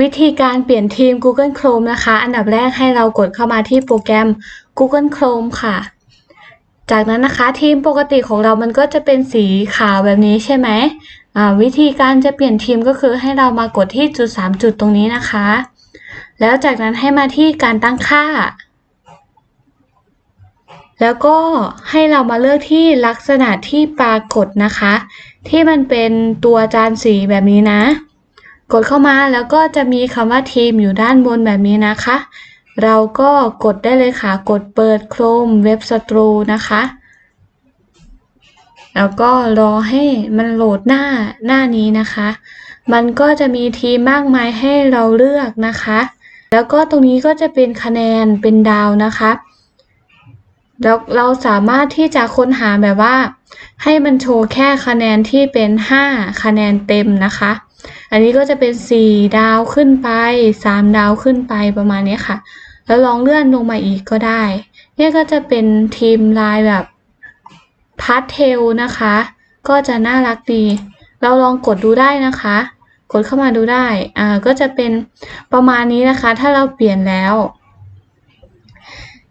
วิธีการเปลี่ยนทีม Google Chrome นะคะ อันดับแรกให้เรากดเข้ามาที่โปรแกรม Google Chrome ค่ะ จากนั้นนะคะทีมปกติของเรามันก็จะเป็นสีขาวแบบนี้ใช่ไหมอ่าวิธีการจะเปลี่ยนทีมก็คือให้เรามากดที่จุด 3 จุดตรงนี้นะคะ แล้วจากนั้นให้มาที่การตั้งค่า แล้วก็ให้เรามาเลือกที่ลักษณะที่ปรากฏนะคะ ที่มันเป็นตัวจานสีแบบนี้นะ กดเข้ามาแล้วก็จะมีคำว่าทีมอยู่ด้านบนแบบนี้นะคะ เราก็กดได้เลยค่ะ กดเปิด Chrome Web Store นะคะ แล้วก็รอให้มันโหลดหน้าหน้านี้นะคะ มันก็จะมีทีมมากมายให้เราเลือกนะคะ แล้วก็ตรงนี้ก็จะเป็นคะแนนเป็นดาวนะคะแล้วเราสามารถที่จะค้นหาแบบว่า ให้มันโชว์แค่คะแนนที่เป็น 5 คะแนนเต็มนะคะ อันนี้ก็จะเป็น 4 ดาวขึ้นไป 3 ดาวขึ้นไปประมาณนี้ค่ะ แล้วลองเลื่อนลงมาอีกก็ได้ เนี่ยก็จะเป็นทีมลายแบบพาสเทลนะคะ ก็จะน่ารักดี เราลองกดดูได้นะคะ กดเข้ามาดูได้ อ่า ก็จะเป็นประมาณนี้นะคะ ถ้าเราเปลี่ยนแล้ว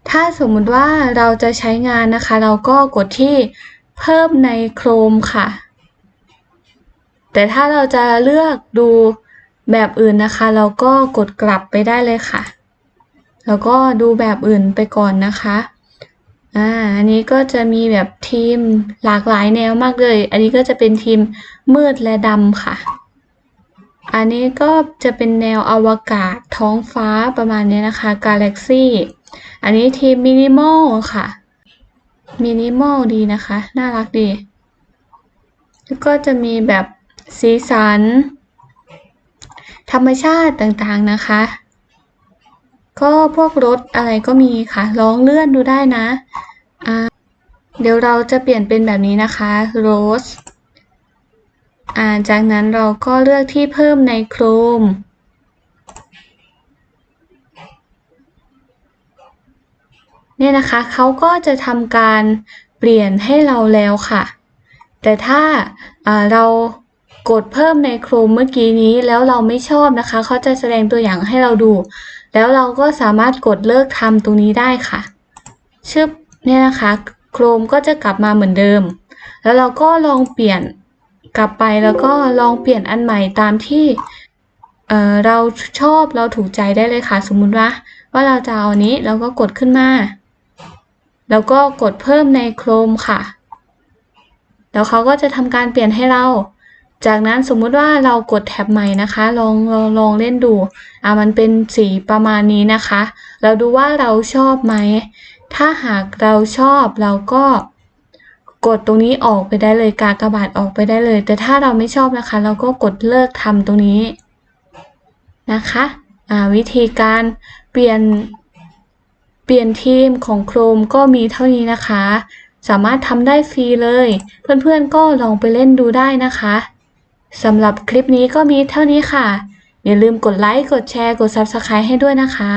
ถ้าสมมุติว่าเราจะใช้งานนะคะ เราก็กดที่เพิ่มใน Chrome ค่ะ แต่ถ้าเราจะเลือกดูแบบอื่นนะคะ เราก็กดกลับไปได้เลยค่ะ แล้วก็ดูแบบอื่นไปก่อนนะคะอ่าอันนี้ก็จะมีแบบทีมหลากหลายแนวมากเลย อันนี้ก็จะเป็นทีมมืดและดำค่ะ อันนี้ก็จะเป็นแนวอวกาศท้องฟ้าประมาณนี้นะคะกาแล็กซี่อันนี้ทีมมินิมอลค่ะมินิมอลดีนะคะ น่ารักดี แล้วก็จะมีแบบ สีสัน ธรรมชาติต่างๆนะคะ ก็พวกรถอะไรก็มีค่ะลองเลื่อนดูได้นะอ่าเดี๋ยวเราจะเปลี่ยนเป็นแบบนี้นะคะ Rose อ่าจากนั้นเราก็เลือกที่เพิ่มใน Chrome เนี่ยนะคะเขาก็จะทำการเปลี่ยนให้เราแล้วค่ะ แต่ถ้าาเรา กดเพิ่มใน Chrome เมื่อกี้นี้แล้วเราไม่ชอบนะคะ เขาจะแสดงตัวอย่างให้เราดู แล้วเราก็สามารถกดเลิกทำตรงนี้ได้ค่ะ ชึบเนี่ยนะคะ Chrome ก็จะกลับมาเหมือนเดิม แล้วเราก็ลองเปลี่ยนกลับไปแล้วก็ลองเปลี่ยนอันใหม่ตามที่เเราชอบเราถูกใจได้เลยค่ะ สมมุติว่าว่าเราจะเอาอันนี้เราก็กดขึ้นมา แล้วก็กดเพิ่มใน Chrome ค่ะ แล้วเขาก็จะทำการเปลี่ยนให้เรา จากนั้นสมมุติว่าเรากดแท็บใหม่นะคะ ลองลองลองเล่นดู อ่ามันเป็นสีประมาณนี้นะคะ เราดูว่าเราชอบไหม ถ้าหากเราชอบเราก็กดตรงนี้ออกไปได้เลยกากบาทออกไปได้เลย แต่ถ้าเราไม่ชอบนะคะ เราก็กดเลิกทำตรงนี้นะคะอ่าวิธีการเปลี่ยนเปลี่ยนทีมของ Chrome ก็มีเท่านี้นะคะ สามารถทำได้ฟรีเลย เพื่อนๆก็ลองไปเล่นดูได้นะคะ สำหรับคลิปนี้ก็มีเท่านี้ค่ะ อย่าลืมกดไลค์ กดแชร์ กด Subscribe ให้ด้วยนะคะ